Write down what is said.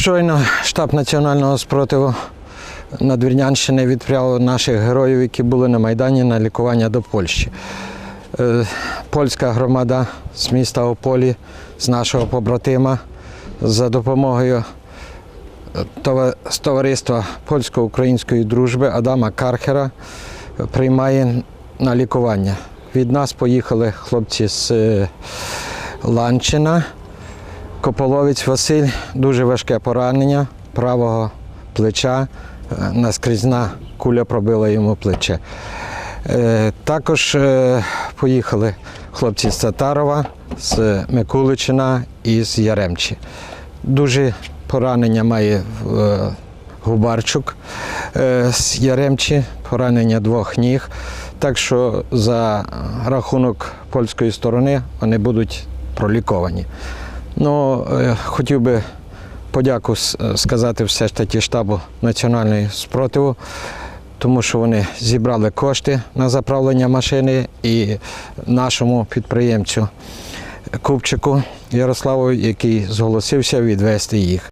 Щойно штаб національного спротиву Надвірнянщини відправив наших героїв, які були на Майдані на лікування до Польщі. Е, Польська громада з міста Ополі, з нашого побратима, за допомогою е, товариства польсько-української дружби Адама Кархера е, приймає на лікування. Від нас поїхали хлопці з Ланчина. Кополовець Василь, дуже важке поранення правого плеча, е, наскрізна куля пробила йому плече. Е, Також е, поїхали хлопці з Татарова, з Микуличина і з Яремчі. Дуже поранення має Губарчук з Яремчі, поранення двох ніг. Так що за рахунок польської сторони вони будуть проліковані. Ну, е, хотів би подяку сказати все ж таки штабу національної спротиву, тому що вони зібрали кошти на заправлення машини і нашому підприємцю Купчику Ярославу, який зголосився відвести їх.